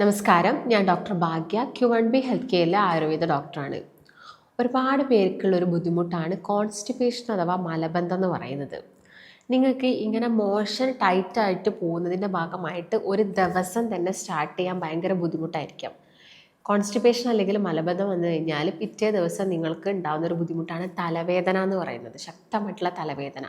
നമസ്കാരം. ഞാൻ doctor Bhagya Q one B health കെയറിലെ Ayurveda ഡോക്ടറാണ്. ഒരുപാട് പേർക്കുള്ള ഒരു ബുദ്ധിമുട്ടാണ് കോൺസ്റ്റിപ്പേഷൻ അഥവാ മലബന്ധം എന്ന് പറയുന്നത്. നിങ്ങൾക്ക് ഇങ്ങനെ മോഷൻ ടൈറ്റായിട്ട് പോകുന്നതിന്റെ ഭാഗമായിട്ട് ഒരു ദിവസം തന്നെ സ്റ്റാർട്ട് ചെയ്യാൻ ഭയങ്കര ബുദ്ധിമുട്ടായിരിക്കും. കോൺസ്റ്റിപ്പേഷൻ അല്ലെങ്കിൽ മലബന്ധം വന്നു കഴിഞ്ഞാൽ പിറ്റേ ദിവസം നിങ്ങൾക്ക് ഉണ്ടാകുന്ന ഒരു ബുദ്ധിമുട്ടാണ് തലവേദന എന്ന് പറയുന്നത്. ശക്തമായിട്ടുള്ള തലവേദന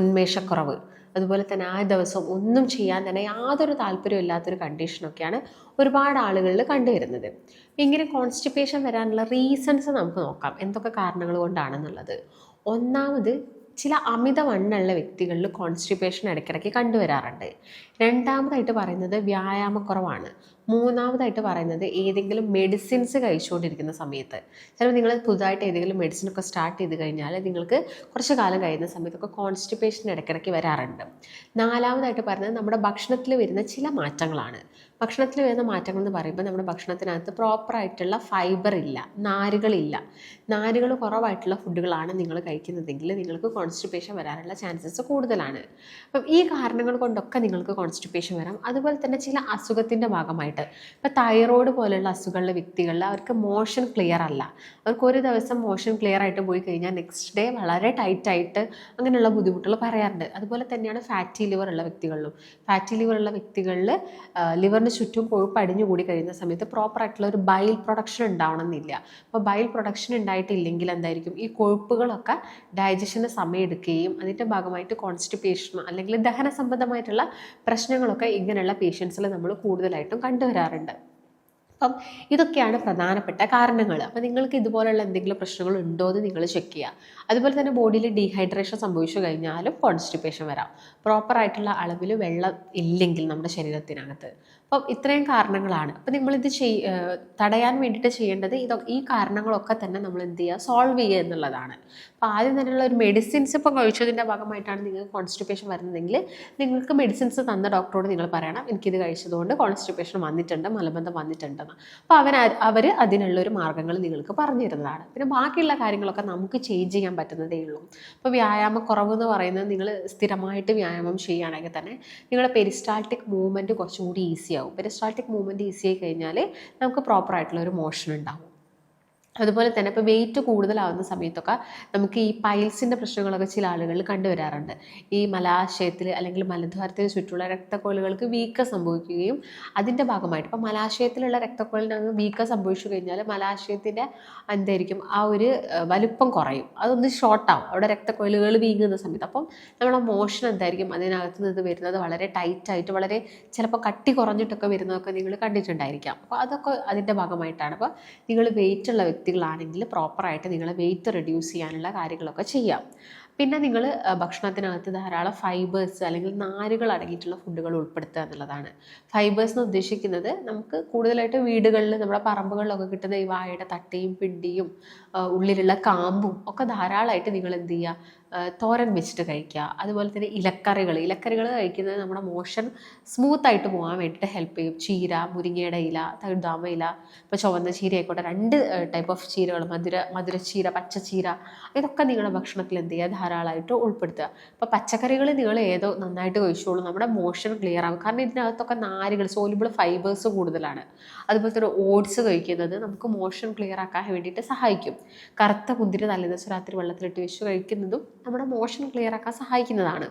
ഉന്മേഷക്കുറവ്. അതുപോലെ തന്നെ ആ ദിവസം ഒന്നും ചെയ്യാൻ തന്നെ യാതൊരു താല്പര്യമില്ലാത്തൊരു കണ്ടീഷനൊക്കെയാണ് ഒരുപാട് ആളുകളിൽ കണ്ടുവരുന്നത്. ഇങ്ങനെ കോൺസ്റ്റിപ്പേഷൻ വരാനുള്ള റീസൺസ് നമുക്ക് നോക്കാം. എന്തൊക്കെ കാരണങ്ങൾ കൊണ്ടാണെന്നുള്ളത്. ഒന്നാമത് ചില അമിതവണ്ണമുള്ള വ്യക്തികളിൽ കോൺസ്റ്റിപ്പേഷൻ ഇടയ്ക്കിടയ്ക്ക് കണ്ടുവരാറുണ്ട്. രണ്ടാമതായിട്ട് പറയുന്നത് വ്യായാമക്കുറവാണ്. മൂന്നാമതായിട്ട് പറയുന്നത് ഏതെങ്കിലും മെഡിസിൻസ് കഴിച്ചുകൊണ്ടിരിക്കുന്ന സമയത്ത്. ചിലപ്പോൾ നിങ്ങൾ പുതുതായിട്ട് ഏതെങ്കിലും മെഡിസിൻ ഒക്കെ സ്റ്റാർട്ട് ചെയ്ത് കഴിഞ്ഞാൽ നിങ്ങൾക്ക് കുറച്ച് കാലം കഴിയുന്ന സമയത്തൊക്കെ കോൺസ്റ്റിപ്പേഷൻ ഇടയ്ക്കിടയ്ക്ക് വരാറുണ്ട്. നാലാമതായിട്ട് പറയുന്നത് നമ്മുടെ ഭക്ഷണത്തിൽ വരുന്ന ചില മാറ്റങ്ങളാണ്. ഭക്ഷണത്തിൽ വരുന്ന മാറ്റങ്ങൾ എന്ന് പറയുമ്പോൾ നമ്മുടെ ഭക്ഷണത്തിനകത്ത് പ്രോപ്പറായിട്ടുള്ള ഫൈബർ ഇല്ല നാരുകളില്ല നാരുകൾ കുറവായിട്ടുള്ള ഫുഡുകളാണ് നിങ്ങൾ കഴിക്കുന്നതെങ്കിൽ നിങ്ങൾക്ക് കോൺസ്റ്റിപ്പേഷൻ വരാനുള്ള ചാൻസസ് കൂടുതലാണ്. അപ്പം ഈ കാരണങ്ങൾ കൊണ്ടൊക്കെ നിങ്ങൾക്ക് കോൺസ്റ്റിപ്പേഷൻ വരാം. അതുപോലെ തന്നെ ചില അസുഖത്തിന്റെ ഭാഗമായിട്ട് ഇപ്പോൾ തൈറോയ്ഡ് പോലെയുള്ള അസുഖമുള്ള വ്യക്തികളിൽ അവർക്ക് മോഷൻ ക്ലിയർ അല്ല. അവർക്ക് ഒരു ദിവസം മോഷൻ ക്ലിയർ ആയിട്ട് പോയി കഴിഞ്ഞാൽ നെക്സ്റ്റ് ഡേ വളരെ ടൈറ്റായിട്ട് അങ്ങനെയുള്ള ബുദ്ധിമുട്ടുകൾ പറയാറുണ്ട്. അതുപോലെ തന്നെയാണ് ഫാറ്റി ലിവർ ഉള്ള വ്യക്തികളിലും. ഫാറ്റി ലിവർ ഉള്ള വ്യക്തികളിൽ ലിവറിന് ചുറ്റും കൊഴുപ്പ് അടിഞ്ഞു കൂടി കഴിയുന്ന സമയത്ത് പ്രോപ്പറായിട്ടുള്ള ഒരു ബൈൽ പ്രൊഡക്ഷൻ ഉണ്ടാവണമെന്നില്ല. അപ്പോൾ ബൈൽ പ്രൊഡക്ഷൻ ഉണ്ടായിട്ടില്ലെങ്കിൽ എന്തായിരിക്കും? ഈ കൊഴുപ്പുകളൊക്കെ ഡൈജഷന് സമയമെടുക്കുകയും അതിന്റെ ഭാഗമായിട്ട് കോൺസ്റ്റിപ്പേഷൻ അല്ലെങ്കിൽ ദഹന സംബന്ധമായിട്ടുള്ള പ്രശ്നങ്ങളൊക്കെ ഇങ്ങനെയുള്ള പേഷ്യൻസിൽ നമ്മൾ കൂടുതലായിട്ടും കണ്ടുവരാറുണ്ട് അപ്പം ഇതൊക്കെയാണ് പ്രധാനപ്പെട്ട കാരണങ്ങൾ അപ്പം നിങ്ങൾക്ക് ഇതുപോലുള്ള എന്തെങ്കിലും പ്രശ്നങ്ങൾ ഉണ്ടോ എന്ന് നിങ്ങൾ ചെക്ക് ചെയ്യുക അതുപോലെ തന്നെ ബോഡിയിൽ ഡീഹൈഡ്രേഷൻ സംഭവിച്ചു കഴിഞ്ഞാലും കോൺസ്റ്റിപ്പേഷൻ വരാം. പ്രോപ്പറായിട്ടുള്ള അളവിൽ വെള്ളം ഇല്ലെങ്കിൽ നമ്മുടെ ശരീരത്തിനകത്ത്. അപ്പം ഇത്രയും കാരണങ്ങളാണ്. അപ്പം നമ്മളിത് ചെയ് തടയാൻ വേണ്ടിയിട്ട് ചെയ്യേണ്ടത് ഇതൊക്കെ ഈ കാരണങ്ങളൊക്കെ തന്നെ നമ്മൾ എന്ത് ചെയ്യുക സോൾവ് ചെയ്യുക എന്നുള്ളതാണ്. അപ്പോൾ ആദ്യം തന്നെയുള്ള ഒരു മെഡിസിൻസ് ഇപ്പം കഴിച്ചതിന്റെ ഭാഗമായിട്ടാണ് നിങ്ങൾക്ക് കോൺസ്റ്റിപ്പേഷൻ വരുന്നതെങ്കിൽ നിങ്ങൾക്ക് മെഡിസിൻസ് തന്ന ഡോക്ടറോട് നിങ്ങൾ പറയണം എനിക്കിത് കഴിച്ചതുകൊണ്ട് കോൺസ്റ്റിപ്പേഷൻ വന്നിട്ടുണ്ട് മലബന്ധം വന്നിട്ടുണ്ടെന്ന്. അപ്പോൾ അവൻ അവർ അതിനുള്ള ഒരു മാർഗങ്ങൾ നിങ്ങൾക്ക് പറഞ്ഞു തരുന്നതാണ്. പിന്നെ ബാക്കിയുള്ള കാര്യങ്ങളൊക്കെ നമുക്ക് ചേഞ്ച് ചെയ്യാൻ പറ്റുന്നതേ ഉള്ളൂ. അപ്പോൾ വ്യായാമക്കുറവ് എന്ന് പറയുന്നത് നിങ്ങൾ സ്ഥിരമായിട്ട് വ്യായാമം ചെയ്യുകയാണെങ്കിൽ തന്നെ നിങ്ങളുടെ പെരിസ്റ്റാൾട്ടിക് മൂവ്മെന്റ് കുറച്ചും കൂടി ഈസി ആവും പെരിസ്റ്റാൾട്ടിക് മൂവ്മെന്റ് ഈസി ആയി കഴിഞ്ഞാൽ നമുക്ക് പ്രോപ്പറായിട്ടുള്ള ഒരു മോഷൻ ഉണ്ടാവും. അതുപോലെ തന്നെ ഇപ്പോൾ വെയിറ്റ് കൂടുതലാവുന്ന സമയത്തൊക്കെ നമുക്ക് ഈ പൈൽസിന്റെ പ്രശ്നങ്ങളൊക്കെ ചില ആളുകളിൽ കണ്ടുവരാറുണ്ട്. ഈ മലാശയത്തിൽ അല്ലെങ്കിൽ മലദ്വാരത്തിന് ചുറ്റുമുള്ള രക്തക്കോളുകൾക്ക് വീക്ക സംഭവിക്കുകയും അതിന്റെ ഭാഗമായിട്ട്. ഇപ്പോൾ മലാശയത്തിലുള്ള രക്തക്കോളിനകത്ത് വീക്ക സംഭവിച്ചു കഴിഞ്ഞാൽ മലാശയത്തിന്റെ എന്തായിരിക്കും? ആ ഒരു വലുപ്പം കുറയും. അതൊന്ന് ഷോർട്ടാവും അവിടെ രക്തക്കോലുകൾ വീങ്ങുന്ന സമയത്ത്. അപ്പം നമ്മുടെ മോഷൻ എന്തായിരിക്കും? അതിനകത്ത് നിന്ന് വരുന്നത് വളരെ ടൈറ്റായിട്ട് വളരെ ചിലപ്പോൾ കട്ടി കുറഞ്ഞിട്ടൊക്കെ വരുന്നതൊക്കെ നിങ്ങൾ കണ്ടിട്ടുണ്ടായിരിക്കാം. അപ്പോൾ അതൊക്കെ അതിന്റെ ഭാഗമായിട്ടാണ്. അപ്പോൾ നിങ്ങൾ വെയിറ്റ് ഉള്ള വ്യക്തികളാണെങ്കിൽ പ്രോപ്പറായിട്ട് നിങ്ങളെ വെയിറ്റ് റെഡ്യൂസ് ചെയ്യാനുള്ള കാര്യങ്ങളൊക്കെ ചെയ്യാം. പിന്നെ നിങ്ങൾ ഭക്ഷണത്തിനകത്ത് ധാരാളം ഫൈബേഴ്സ് അല്ലെങ്കിൽ നാരുകൾ അടങ്ങിയിട്ടുള്ള ഫുഡുകൾ ഉൾപ്പെടുത്തുക എന്നുള്ളതാണ്. ഫൈബേഴ്സ് എന്ന് ഉദ്ദേശിക്കുന്നത് നമുക്ക് കൂടുതലായിട്ട് വീടുകളിൽ നമ്മുടെ പറമ്പുകളിലൊക്കെ കിട്ടുന്ന ഈ വാഴയുടെ തട്ടയും പിണ്ടിയും ഉള്ളിലുള്ള കാമ്പും ഒക്കെ ധാരാളമായിട്ട് നിങ്ങൾ എന്ത് ചെയ്യുക തോരൻ വെച്ചിട്ട് കഴിക്കുക. അതുപോലെ തന്നെ ഇലക്കറികൾ. ഇലക്കറികൾ കഴിക്കുന്നത് നമ്മുടെ മോഷൻ സ്മൂത്തായിട്ട് പോകാൻ വേണ്ടിയിട്ട് ഹെൽപ്പ് ചെയ്യും. ചീര മുരിങ്ങയുടെ ഇല തഴുതാമ ഇല ഇപ്പോൾ ചുവന്ന ചീര ആയിക്കോട്ടെ രണ്ട് ടൈപ്പ് ഓഫ് ചീരകൾ മധുര മധുരച്ചീര പച്ചച്ചീര ഇതൊക്കെ നിങ്ങളുടെ ഭക്ഷണത്തിൽ എന്ത് ചെയ്യുക? ധാരാളമായിട്ട് ഉൾപ്പെടുത്തുക. അപ്പോൾ പച്ചക്കറികൾ നിങ്ങൾ ഏതോ നന്നായിട്ട് കഴിച്ചോളൂ. നമ്മുടെ മോഷൻ ക്ലിയർ ആകും കാരണം ഇതിനകത്തൊക്കെ നാരുകൾ സോലിബിൾ ഫൈബേഴ്സ് കൂടുതലാണ്. അതുപോലെ തന്നെ ഓട്സ് കഴിക്കുന്നത് നമുക്ക് മോഷൻ ക്ലിയർ ആക്കാൻ വേണ്ടിയിട്ട് സഹായിക്കും. കറുത്ത മുന്തിരി തലേദിവസം രാത്രി വെള്ളത്തിലിട്ട് വെച്ച് കഴിക്കുന്നതും നമ്മുടെ മോഷൻ ക്ലിയർ ആക്കാൻ സഹായിക്കുന്നതാണ്.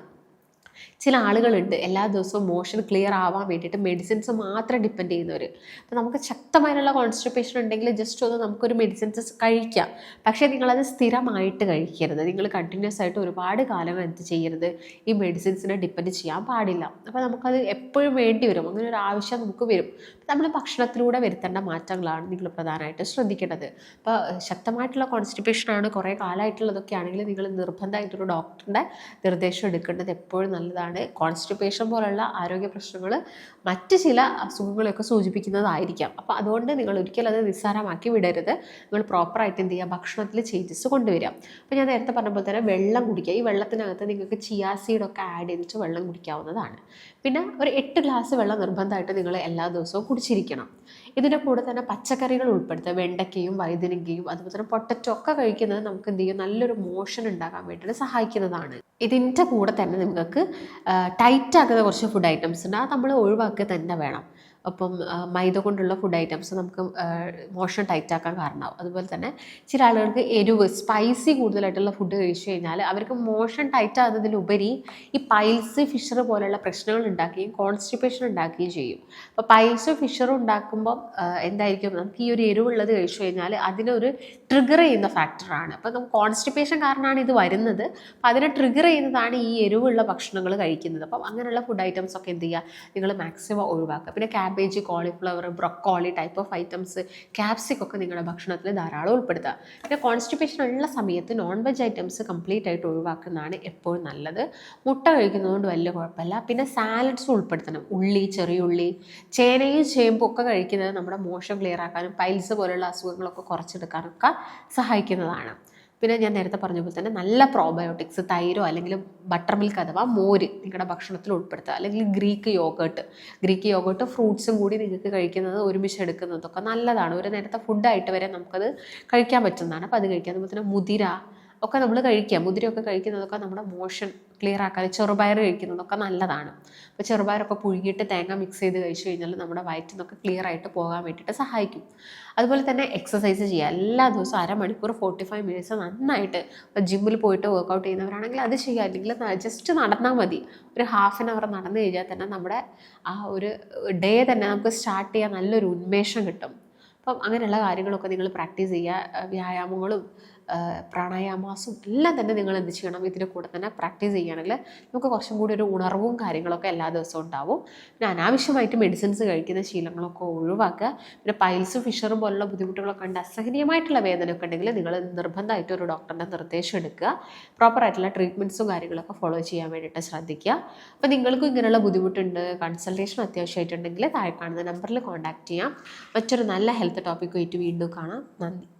ചില ആളുകളുണ്ട്. എല്ലാ ദിവസവും മോഷൻ ക്ലിയർ ആവാൻ വേണ്ടിയിട്ട് മെഡിസിൻസ് മാത്രം ഡിപ്പെൻഡ് ചെയ്യുന്നവർ അപ്പോൾ നമുക്ക് ശക്തമായിട്ടുള്ള കോൺസ്റ്റിപ്പേഷൻ ഉണ്ടെങ്കിൽ ജസ്റ്റ് ഒന്ന് നമുക്കൊരു മെഡിസിൻസ് കഴിക്കാം. പക്ഷേ നിങ്ങളത് സ്ഥിരമായിട്ട് കഴിക്കരുത്. നിങ്ങൾ കണ്ടിന്യൂസ് ആയിട്ട് ഒരുപാട് കാലം എന്ത് ചെയ്യരുത്? ഈ മെഡിസിൻസിനെ ഡിപ്പെൻഡ് ചെയ്യാൻ പാടില്ല. അപ്പോൾ നമുക്കത് എപ്പോഴും വേണ്ടി വരും. അങ്ങനെ ഒരു ആവശ്യം നമുക്ക് വരും. നമ്മൾ ഭക്ഷണത്തിലൂടെ വരുത്തേണ്ട മാറ്റങ്ങളാണ് നിങ്ങൾ പ്രധാനമായിട്ട് ശ്രദ്ധിക്കേണ്ടത്. അപ്പോൾ ശക്തമായിട്ടുള്ള കോൺസ്റ്റിപ്പേഷനാണ് കുറേ കാലമായിട്ടുള്ളതൊക്കെ ആണെങ്കിൽ നിങ്ങൾ നിർബന്ധമായിട്ടൊരു ഡോക്ടറിന്റെ നിർദ്ദേശം എടുക്കേണ്ടത് എപ്പോഴും നല്ലതാണ്. കോൺസ്റ്റിപ്പേഷൻ പോലുള്ള ആരോഗ്യ പ്രശ്നങ്ങൾ മറ്റ് ചില അസുഖങ്ങളെയൊക്കെ സൂചിപ്പിക്കുന്നതായിരിക്കാം. അപ്പോൾ അതുകൊണ്ട് നിങ്ങൾ ഒരിക്കലും അത് നിസ്സാരമാക്കി വിടരുത്. നിങ്ങൾ പ്രോപ്പറായിട്ട് എന്ത് ചെയ്യുക? ഭക്ഷണത്തിൽ ചേഞ്ചസ് കൊണ്ടുവരിക. അപ്പോൾ ഞാൻ നേരത്തെ പറഞ്ഞ പോലെ തന്നെ വെള്ളം കുടിക്കുക. ഈ വെള്ളത്തിനകത്ത് നിങ്ങൾക്ക് ചിയാ സീഡൊക്കെ ആഡ് ചെയ്തിട്ട് വെള്ളം കുടിക്കാവുന്നതാണ്. പിന്നെ ഒരു എട്ട് ഗ്ലാസ് വെള്ളം നിർബന്ധമായിട്ട് നിങ്ങൾ എല്ലാ ദിവസവും കുടിച്ചിരിക്കണം. ഇതിന്റെ കൂടെ തന്നെ പച്ചക്കറികൾ ഉൾപ്പെടുത്തുക. വെണ്ടയ്ക്കയും വൈദ്യുതിയും അതുപോലെ തന്നെ പൊട്ടറ്റോ ഒക്കെ കഴിക്കുന്നത് നമുക്ക് എന്ത് ചെയ്യും? നല്ലൊരു മോഷൻ ഉണ്ടാകാൻ വേണ്ടിയിട്ട് സഹായിക്കുന്നതാണ്. ഇതിന്റെ കൂടെ തന്നെ നിങ്ങൾക്ക് ടൈറ്റ് ആക്കുന്ന കുറച്ച് ഫുഡ് ഐറ്റംസ് ഉണ്ട്. അത് നമ്മൾ ഒഴിവാക്കുക തന്നെ വേണം. അപ്പം മൈദ കൊണ്ടുള്ള ഫുഡ് ഐറ്റംസ് നമുക്ക് മോഷൻ ടൈറ്റ് ആക്കാൻ കാരണമാവും. അതുപോലെ തന്നെ ചില ആളുകൾക്ക് എരിവ് സ്പൈസി കൂടുതലായിട്ടുള്ള ഫുഡ് കഴിച്ചു കഴിഞ്ഞാൽ അവർക്ക് മോഷൻ ടൈറ്റ് ആകുന്നതിലുപരി ഈ പൈൽസ് ഫിഷർ പോലെയുള്ള പ്രശ്നങ്ങൾ ഉണ്ടാക്കുകയും കോൺസ്റ്റിപ്പേഷൻ ഉണ്ടാക്കുകയും ചെയ്യും. അപ്പോൾ പൈൽസ് ഫിഷർ ഉണ്ടാക്കുമ്പോൾ എന്തായിരിക്കും? നമുക്ക് ഈ ഒരു എരിവുള്ളത് കഴിച്ചു കഴിഞ്ഞാൽ അതിനൊരു ട്രിഗർ ചെയ്യുന്ന ഫാക്ടറാണ് അപ്പോൾ നമുക്ക് കോൺസ്റ്റിപ്പേഷൻ കാരണമാണ് ഇത് വരുന്നത്. അപ്പോൾ അതിനെ ട്രിഗർ ചെയ്യുന്നതാണ് ഈ എരിവുള്ള ഭക്ഷണങ്ങൾ കഴിക്കുന്നത്. അപ്പം അങ്ങനെയുള്ള ഫുഡ് ഐറ്റംസ് ഒക്കെ എന്ത് ചെയ്യുക? നിങ്ങൾ മാക്സിമം ഒഴിവാക്കുക. പിന്നെ cabbage cauliflower broccoli type of items capsicum ഒക്കെ നിങ്ങളുടെ ഭക്ഷണത്തിൽ ധാരാളം ഉൾപ്പെടുത്തുക. പിന്നെ കോൺസ്റ്റിപ്പേഷൻ ഉള്ള സമയത്ത് നോൺ വെജ് ഐറ്റംസ് കംപ്ലീറ്റ് ആയിട്ട് ഒഴിവാക്കുന്നതാണ് എപ്പോഴും നല്ലത്. മുട്ട കഴിക്കുന്നതുകൊണ്ട് വലിയ കുഴപ്പമില്ല. പിന്നെ സാലഡ്സ് ഉൾപ്പെടുത്തണം. ഉള്ളി ചെറിയ ഉള്ളി ചേനയും ചേമ്പും ഒക്കെ കഴിക്കുന്നത് നമ്മുടെ മോശം ക്ലിയർ ആക്കാനും പൈൽസ് പോലുള്ള അസുഖങ്ങളൊക്കെ കുറച്ചെടുക്കാനൊക്കെ സഹായിക്കുന്നതാണ്. പിന്നെ ഞാൻ നേരത്തെ പറഞ്ഞ പോലെ തന്നെ നല്ല പ്രോബയോട്ടിക്സ് തൈരോ അല്ലെങ്കിൽ ബട്ടർ മിൽക്ക് അഥവാ മോര് നിങ്ങളുടെ ഭക്ഷണത്തിൽ ഉൾപ്പെടുത്തുക. അല്ലെങ്കിൽ ഗ്രീക്ക് യോഗേർട്ട് ഗ്രീക്ക് യോഗേർട്ട് ഫ്രൂട്ട്സും കൂടി നിങ്ങൾക്ക് കഴിക്കുന്നത് ഒരുമിച്ച് എടുക്കുന്നതൊക്കെ നല്ലതാണ്. ഒരു നേരത്തെ ഫുഡായിട്ട് വരെ നമുക്കത് കഴിക്കാൻ പറ്റുന്നതാണ്. അപ്പോൾ അത് കഴിക്കുക. അതുപോലെ തന്നെ മുതിര ഒക്കെ നമ്മൾ കഴിക്കുക മുതിരയൊക്കെ കഴിക്കുന്നതൊക്കെ നമ്മുടെ മോഷൻ ക്ലിയർ ആക്കാൻ ചെറുപയർ കഴിക്കുന്നതൊക്കെ നല്ലതാണ്. അപ്പോൾ ചെറുപയറൊക്കെ പുഴുകിയിട്ട് തേങ്ങ മിക്സ് ചെയ്ത് കഴിച്ചു കഴിഞ്ഞാൽ നമ്മുടെ വയറ്റിൽ നിന്നൊക്കെ ക്ലിയർ ആയിട്ട് പോകാൻ വേണ്ടിയിട്ട് സഹായിക്കും. അതുപോലെ തന്നെ എക്സസൈസ് ചെയ്യുക. എല്ലാ ദിവസവും അരമണിക്കൂർ ഫോർട്ടി ഫൈവ് മിനിറ്റ്സ് നന്നായിട്ട് ജിമ്മിൽ പോയിട്ട് വർക്കൗട്ട് ചെയ്യുന്നവരാണെങ്കിൽ അത് ചെയ്യുക. അല്ലെങ്കിൽ ജസ്റ്റ് നടന്നാൽ മതി. ഒരു ഹാഫ് ആൻ അവർ നടന്നു കഴിഞ്ഞാൽ തന്നെ നമ്മുടെ ആ ഒരു ഡേ തന്നെ നമുക്ക് സ്റ്റാർട്ട് ചെയ്യാൻ നല്ലൊരു ഉന്മേഷം കിട്ടും. അപ്പം അങ്ങനെയുള്ള കാര്യങ്ങളൊക്കെ നിങ്ങൾ പ്രാക്ടീസ് ചെയ്യുക. വ്യായാമങ്ങളും പ്രാണായാമാസും എല്ലാം തന്നെ നിങ്ങൾ എന്ത് ചെയ്യണം? ഇതിന്റെ കൂടെ തന്നെ പ്രാക്ടീസ് ചെയ്യുകയാണെങ്കിൽ നമുക്ക് കുറച്ചും കൂടി ഒരു ഉണർവും കാര്യങ്ങളൊക്കെ എല്ലാ ദിവസവും ഉണ്ടാവും. പിന്നെ അനാവശ്യമായിട്ട് മെഡിസിൻസ് കഴിക്കുന്ന ശീലങ്ങളൊക്കെ ഒഴിവാക്കുക. പിന്നെ പൈൽസും ഫിഷറും പോലുള്ള ബുദ്ധിമുട്ടുകളൊക്കെ ഉണ്ട് അസഹനീയമായിട്ടുള്ള വേദനയൊക്കെ ഉണ്ടെങ്കിൽ നിങ്ങൾ നിർബന്ധമായിട്ട് ഒരു ഡോക്ടറിന്റെ നിർദ്ദേശം എടുക്കുക. പ്രോപ്പറായിട്ടുള്ള ട്രീറ്റ്മെന്റ്സും കാര്യങ്ങളൊക്കെ ഫോളോ ചെയ്യാൻ വേണ്ടിയിട്ട് ശ്രദ്ധിക്കുക. അപ്പോൾ നിങ്ങൾക്കും ഇങ്ങനെയുള്ള ബുദ്ധിമുട്ടുണ്ട് കൺസൾട്ടേഷൻ അത്യാവശ്യമായിട്ടുണ്ടെങ്കിൽ താഴെ കാണുന്ന നമ്പറിൽ കോൺടാക്ട് ചെയ്യാം. മറ്റൊരു നല്ല ഹെൽത്ത് ടോപ്പിക്കുമായിട്ട് വീണ്ടും കാണാം. നന്ദി.